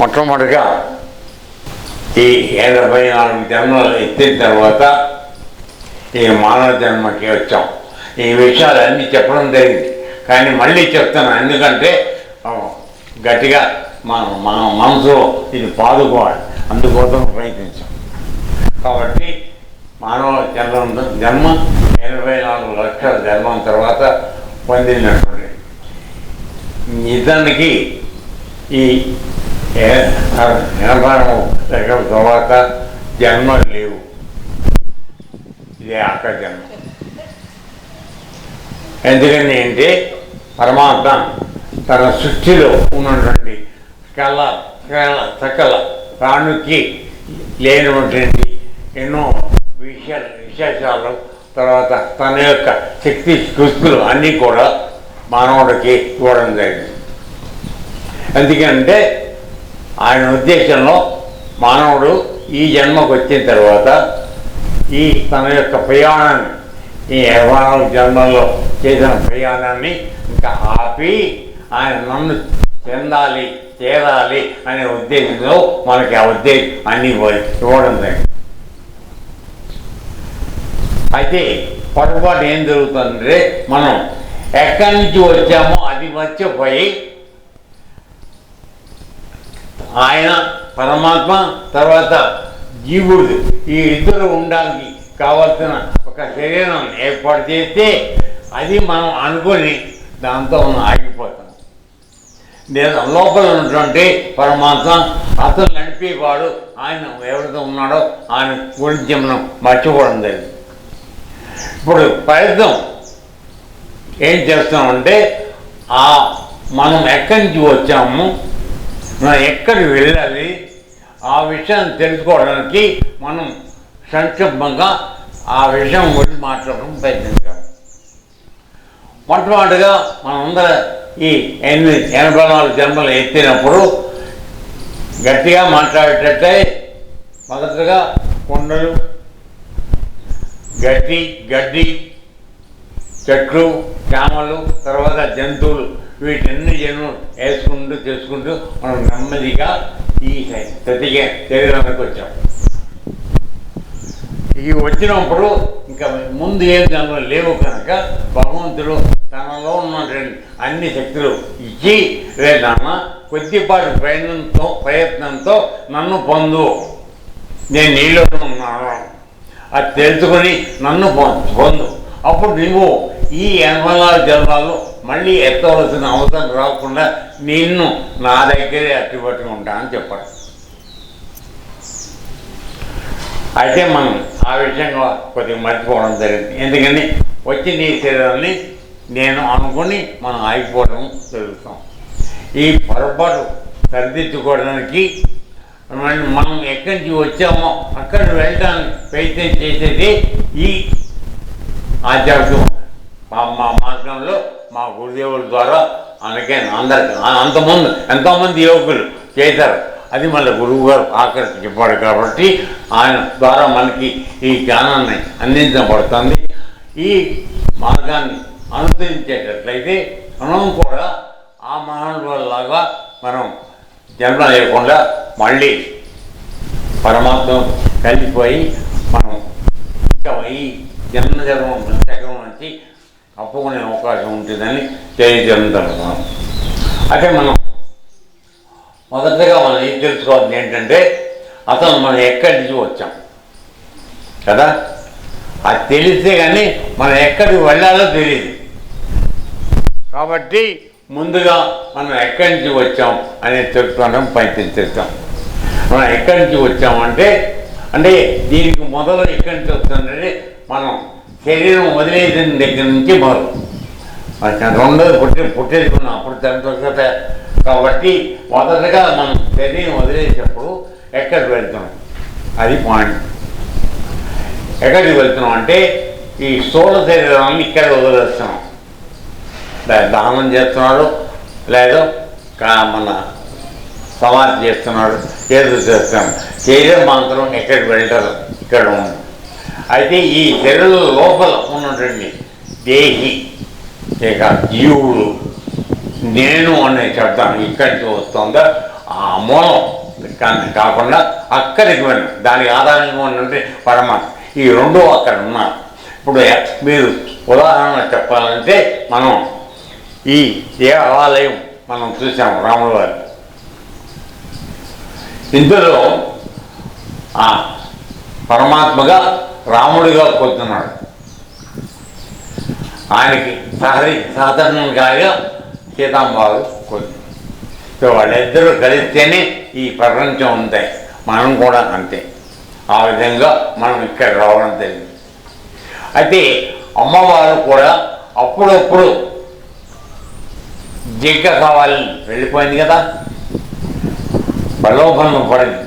మొట్టమొదటిగా ఈ ఎనభై నాలుగు జన్మలు ఎత్తిన తర్వాత ఈ మానవ జన్మకి వచ్చాం. ఈ విషయాలు అన్నీ చెప్పడం జరిగింది. కానీ మళ్ళీ చెప్తాను ఎందుకంటే గట్టిగా మన మన మనసులో ఇది పాదుకోవాలి. అందుకోసం ప్రయత్నించాం. కాబట్టి మానవ జన్మ జన్మ ఎనభై నాలుగు లక్షల జన్మం తర్వాత పొందినటువంటి ఇతనికి ఈ ఏ- దగ్గర తర్వాత జన్మ లేవు ఇదే ఆక జన్మ ఎందుకని అంటే పరమాత్మ తన సృష్టిలో ఉన్నటువంటి కళ కళ సకల ప్రాణుకి లేనటువంటి ఎన్నో విషయాలు విశేషాలు తర్వాత తన యొక్క శక్తి కృతులు అన్నీ కూడా మానవుడికి ఇవ్వడం జరిగింది ఎందుకంటే ఆయన ఉద్దేశంలో మానవుడు ఈ జన్మకు వచ్చిన తర్వాత ఈ తన యొక్క ప్రయాణాన్ని ఈ ఇరవై నాలుగు జన్మల్లో చేసిన ప్రయాణాన్ని ఇంకా ఆపి ఆయన నన్ను చెందాలి చేరాలి అనే ఉద్దేశంలో మనకి ఆ ఉద్దేశం అన్ని ఇవ్వడం జరిగింది అయితే పొరపాటు ఏం జరుగుతుందంటే మనం ఎక్కడి నుంచి వచ్చామో అది మర్చిపోయి ఆయన పరమాత్మ తర్వాత జీవుడు. ఈ ఇద్దరు ఉండడానికి కావాల్సిన ఒక శరీరం ఏర్పాటు చేస్తే అది మనం అనుకొని దాంతో మనం ఆగిపోతాం. నేను లోపల ఉన్నటువంటి పరమాత్మ అతను నడిపేవాడు ఆయన ఎవరితో ఉన్నాడో ఆయన గురించి మనం మర్చిపోవడం జరిగింది ఇప్పుడు ప్రయత్నం ఏం చేస్తామంటే ఆ మనం ఎక్కడి నుంచి వచ్చాము? మనం ఎక్కడికి వెళ్ళాలి? ఆ విషయాన్ని తెలుసుకోవడానికి మనం సంక్షిప్తంగా ఆ విషయం గురించి మాట్లాడడం ప్రయత్నించాం మొట్టమొదటిగా మనందరం ఈ ఎనిమిది ఎనభై నాలుగు జన్మలు ఎత్తినప్పుడు గట్టిగా మాట్లాడేటట్టే మొదటగా కొండలు గడ్డి గడ్డి చెట్లు చేమలు తర్వాత జంతువులు వీటన్ని జనం వేసుకుంటూ చేసుకుంటూ మనం నెమ్మదిగా ఈ స్థితిగా శరీరానికి వచ్చాం. ఈ వచ్చినప్పుడు ఇంకా ముందు ఏం దానిలో లేవు కనుక భగవంతుడు తనలో ఉన్నటువంటి అన్ని శక్తులు ఇచ్చి లేదన్న కొద్దిపాటి ప్రయత్నంతో ప్రయత్నంతో నన్ను పొందు. నేను నీళ్ళు ఉన్నాను. అది తెలుసుకొని నన్ను పొందు. అప్పుడు నువ్వు ఈ ఎనభై నాలుగు జన్మాలు మళ్ళీ ఎత్తవలసిన అవసరం రాకుండా నిన్ను నా దగ్గరే అట్టుబట్టి పట్టుకుంటా అని చెప్పాడు. అయితే మనం ఆ విషయంగా కొద్దిగా మర్చిపోవడం జరిగింది. ఎందుకని వచ్చి నీ శరీరాన్ని నేను అనుకుని మనం ఆగిపోవడం జరుగుతాం. ఈ పొరపాటు సరిదిద్దుకోవడానికి మనం మనం ఎక్కడి నుంచి వచ్చామో అక్కడ వెళ్ళడానికి ప్రయత్నం చేసేది ఈ ఆధ్యాత్మికం. మా మా మార్గంలో మా గురుదేవుల ద్వారా అందుకే అందరికి అంతమంది ఎంతోమంది యువకులు చేశారు. అది మళ్ళీ గురువు గారు ఆఖరికి చెప్పాడు కాబట్టి ఆయన ద్వారా మనకి ఈ జ్ఞానాన్ని అందించబడుతుంది. ఈ మార్గాన్ని అనుసరించేటట్లయితే మనం కూడా ఆ మహానుభావులాగా మనం జన్మ లేకుండా మళ్ళీ పరమాత్మ కలిసిపోయి మనం ఇంకా ఈ జన్మ జన్మ నుంచి అప్పుకునే అవకాశం ఉంటుందని తెలియజేయడం జరుగుతున్నాం అయితే మనం మొదటగా మనం ఏం తెలుసుకోవాల్సింది ఏంటంటే అసలు మనం ఎక్కడి నుంచి వచ్చాం? కదా? అది తెలిస్తే కానీ మనం ఎక్కడికి వెళ్ళాలో తెలియదు. కాబట్టి ముందుగా మనం ఎక్కడి నుంచి వచ్చాం అనేది తెలుసుకోవడం ప్రయత్నించేస్తాం మనం ఎక్కడి నుంచి వచ్చామంటే అంటే దీనికి మొదలు ఎక్కడి నుంచి వస్తుందంటే మనం శరీరం వదిలేసిన దగ్గర నుంచి మొదలు. రెండోది పుట్టి పుట్టేది మనం అప్పుడు సంతోషత కాబట్టి మొదటగా మనం శరీరం వదిలేసినప్పుడు ఎక్కడికి వెళ్తున్నాం? అది పాయింట్. ఎక్కడికి వెళ్తున్నాం అంటే ఈ స్థూల శరీరాన్ని ఇక్కడ వదిలేస్తున్నాం. దానం చేస్తున్నాడు. లేదా మన సమాధి చేస్తున్నాడు ఏదో చేస్తున్నాడు శరీరం మాత్రం ఎక్కడికి వెళ్ళరు ఇక్కడ ఉంది అయితే ఈ శరీరం లోపల ఉన్నటువంటి దేహి ఇక జీవుడు. నేను అనే శబ్దం ఇక్కడి నుంచి వస్తుందో? ఆ మూలం కాకుండా అక్కడికి వెళ్ళి దానికి ఆధారంగా ఉన్నది పరమాత్మ. ఈ రెండు అక్కడ ఉన్నారు ఇప్పుడు మీరు ఉదాహరణ చెప్పాలంటే మనం ఈ దేవాలయం మనం చూసాము రాముల వారి ఇందులో ఆ పరమాత్మగా రాముడిగా కొడుతున్నాడు ఆయనకి సహరి సాధారణంగా సీతాంబాబు కొద్ది సో వాళ్ళిద్దరూ కలిస్తేనే ఈ ప్రపంచం ఉంటాయి మనం కూడా అంతే. ఆ విధంగా మనం ఇక్కడ రావడం జరిగింది. అయితే అమ్మవారు కూడా అప్పుడప్పుడు జింక కావాలి వెళ్ళిపోయింది కదా. ప్రలోభంలో పడింది.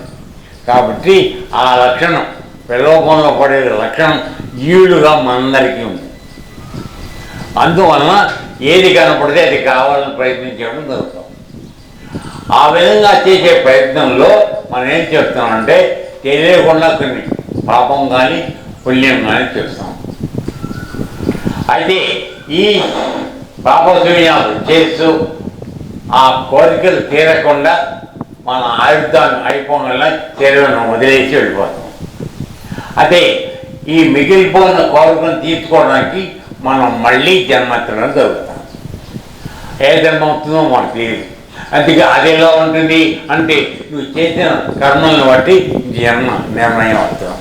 కాబట్టి ఆ లక్షణం ప్రలోభంలో పడే లక్షణం ఈడుగా మనందరికీ ఉంది. అందువలన ఏది కనపడితే అది కావాలని ప్రయత్నించడం జరుగుతాం. ఆ విధంగా చేసే ప్రయత్నంలో మనం ఏం చేస్తామంటే తెలియకుండా కొన్ని పాపం కానీ పుణ్యం కానీ చేస్తాం. అయితే ఈ పాపశూన్యాలు చేస్తూ ఆ కోరికలు తీరకుండా మన ఆయుధాన్ని అయిపోగానే శరీరం వదిలేసి వెళ్ళిపోతాం. అదే ఈ మిగిలిపోయిన కోరికను తీర్చుకోవడానికి మనం మళ్ళీ జన్మెత్తడం జరుగుతాం. ఏ జన్మ అవుతుందో మనకు తెలియదు. అందుకే అదేలా ఉంటుంది అంటే నువ్వు చేసిన కర్మలను బట్టి జన్మ నిర్ణయం అవుతాం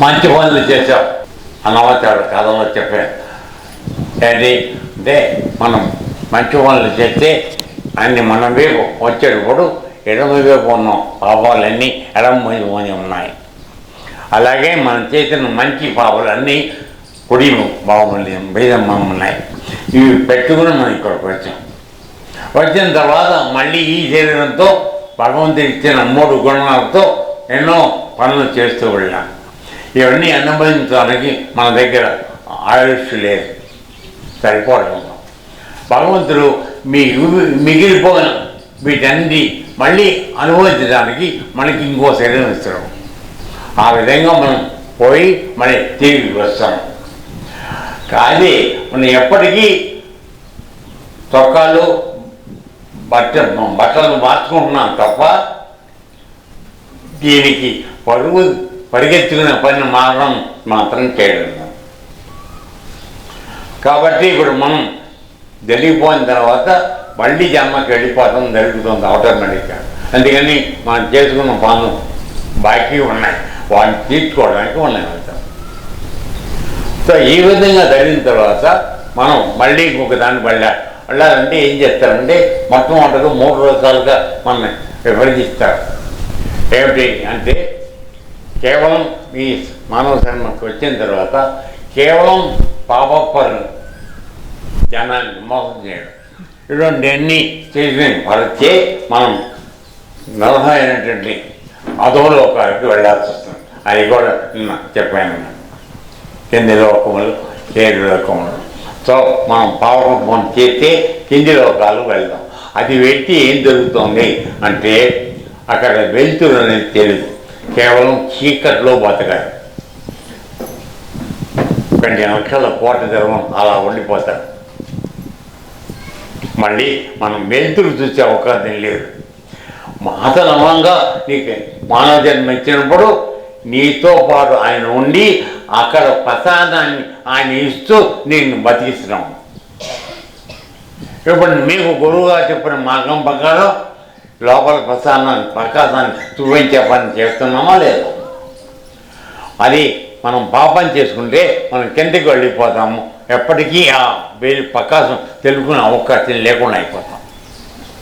మంచి పనులు చేసావు అనవతాడు కథలో చెప్పాను. అంటే అంటే మనం మంచి పనులు చేస్తే అన్ని మనం వైపు వచ్చేటప్పుడు ఎడమ వైపు ఉన్న పాపాలన్నీ ఎడమ వైపుని ఉన్నాయి. అలాగే మనం చేసిన మంచి పాపాలన్నీ కుడి బాగుంది భేదమ్మ ఉన్నాయి. ఇవి పెట్టుకుని మనం ఇక్కడికి వచ్చాం. వచ్చిన తర్వాత మళ్ళీ ఈ శరీరంతో భగవంతుడు ఇచ్చిన మూడు గుణాలతో ఎన్నో పనులు చేస్తూ వెళ్ళాం. ఇవన్నీ అనుభవించడానికి మన దగ్గర ఆయుష్ లేదు. సరిపోవడం భగవంతుడు మీ ఇవి- మిగిలిపోయిన వీటన్ని మళ్ళీ అనుభవించడానికి మనకి ఇంకో శరీరం ఇస్తారు ఆ విధంగా మనం పోయి మళ్ళీ తిరిగి వస్తాం. కానీ మనం ఎప్పటికీ తొక్కాలు బట్ట బట్టలు మార్చుకుంటున్నాం తప్ప దీనికి పరుగు పరిగెత్తుకునే పని మాత్రం మాత్రం చేయడం కాబట్టి ఇప్పుడు మనం జరిగిపోయిన తర్వాత మళ్ళీ జన్మకి వెళ్ళిపోవడం జరుగుతుంది ఆటోమేటిక్గా అందుకని మనం చేసుకున్న పనులు బాకీ ఉన్నాయి. వాటిని తీర్చుకోవడానికి ఉన్నాయి వెళ్తాం సో ఈ విధంగా జరిగిన తర్వాత మనం మళ్ళీ ఇంకొక దాన్ని వెళ్ళాలి. వెళ్ళాలంటే ఏం చేస్తారంటే మొట్టమొదటిగా మూడు రకాలుగా మనల్ని విభజిస్తారు. ఏమిటి అంటే కేవలం ఈ మానవ జన్మకు వచ్చిన తర్వాత కేవలం పాపపరులు జనాన్ని మోసం చేయడం ఇటువంటి అన్ని చేసిన పరిచే మనం నలభైనటువంటి అధోలోకానికి వెళ్ళాల్సి వస్తుంది. అది కూడా నిన్న చెప్పాను. కింది లోకములు చేరు లోకములు. సో మనం పావకం చేస్తే కింది లోకాలు వెళ్దాం. అది పెట్టి ఏం జరుగుతుంది అంటే అక్కడ వెలుతురు అనేది తెలియదు కేవలం చీకట్లో బతకాలి. రెండు లక్షల కోట ధర్మం అలా ఉండిపోతారు. మళ్ళీ మనం వెళ్తురు చూసే అవకాశం లేదు. మాతనమంగా నీకు మానవ జన్మ ఇచ్చినప్పుడు నీతో పాటు ఆయన ఉండి అక్కడ ప్రసాదాన్ని ఆయన ఇస్తూ నేను బతికిస్తున్నాము ఇప్పుడు మీకు గురువుగా చెప్పిన మార్గం ప్రకారం లోపల ప్రసాదాన్ని ప్రకాశాన్ని చూపించే పని చేస్తున్నామా లేదా? అది మనం పాపం చేసుకుంటే మనం కిందకి వెళ్ళిపోతాము. ఎప్పటికీ ఆ వేలి ప్రకాశం తెలుపుకునే అవకాశం లేకుండా అయిపోతాం.